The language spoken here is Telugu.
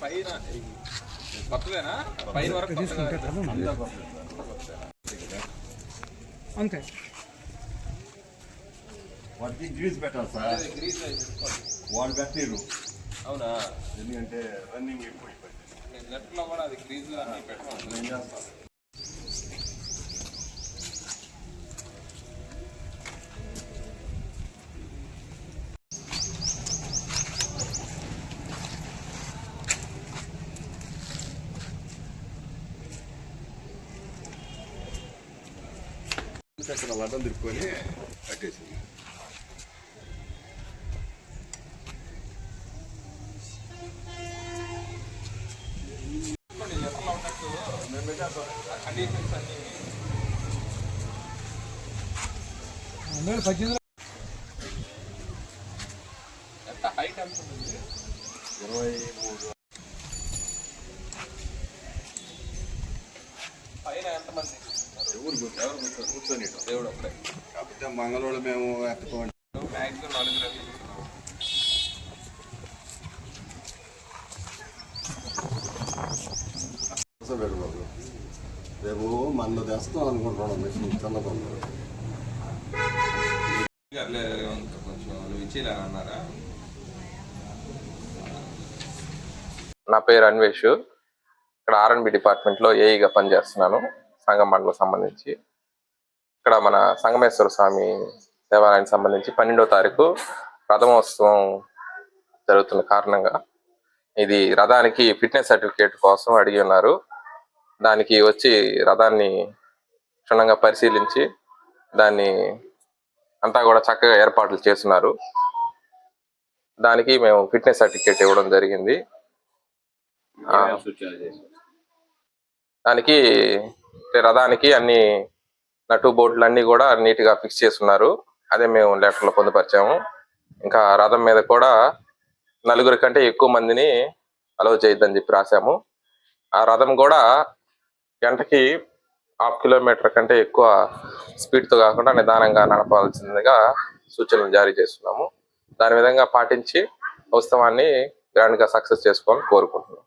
పైన కొత్తదేనా పైన వరకు కొత్తగా అంతే వాటికి గ్రీస్ పెట్టాలి సార్ గ్రీజ్ వాళ్ళు పెట్టిరు అవునా? ఎందుకంటే రన్నింగ్ ఎక్కువ అయిపోయింది నేను నెట్లో కూడా అది గ్రీజ్లో అన్ని పెట్టాను నేను చేస్తాను. చక్రం లడ్డం తిప్పుకొని కట్టేసింది. పద్దెనిమిది ఎంత హైట్ ఎంత ఉంది? ఇరవై మూడు పైన ఎంతమంది ఎవరు ఎవరు కూర్చో- కూర్చొని దేవుడు ఒక్కడే కాకపోతే మంగళవాళ్ళు మేము ఎత్తుకోండి మ్యాక్సిమం నాలుగు రవి వేడు బాబు. రేపు మంద తెస్తాం అనుకుంటున్నాం మిషన్ అన్నారా? నా పేరు అన్వేష్. ఇక్కడ ఆర్ఎన్బి డిపార్ట్మెంట్లో ఏఈగా పనిచేస్తున్నాను సంగం మండలం సంబంధించి. ఇక్కడ మన సంగమేశ్వర స్వామి దేవాలయానికి సంబంధించి పన్నెండో తారీఖు రథమోత్సవం జరుగుతున్న కారణంగా ఇది రథానికి ఫిట్నెస్ సర్టిఫికేట్ కోసం అడిగి ఉన్నారు. దానికి వచ్చి రథాన్ని క్షుణ్ణంగా పరిశీలించి దాన్ని అంతా కూడా చక్కగా ఏర్పాట్లు చేస్తున్నారు. దానికి మేము ఫిట్నెస్ సర్టిఫికేట్ ఇవ్వడం జరిగింది. దానికి రథానికి అన్ని నటు బోర్డులు అన్ని కూడా నీట్గా ఫిక్స్ చేస్తున్నారు. అదే మేము లెటర్లో పొందుపరిచాము. ఇంకా రథం మీద కూడా నలుగురి కంటే ఎక్కువ మందిని అలౌ చేయొద్దని చెప్పి రాసాము ఆ రథం కూడా గంటకి హాఫ్ కిలోమీటర్ కంటే ఎక్కువ స్పీడ్తో కాకుండా నిదానంగా నడపాల్సిందిగా సూచనలు జారీ చేస్తున్నాము. దాని విధంగా పాటించి ఉత్సవాన్ని గ్రాండ్గా సక్సెస్ చేసుకోవాలని కోరుకుంటున్నాం.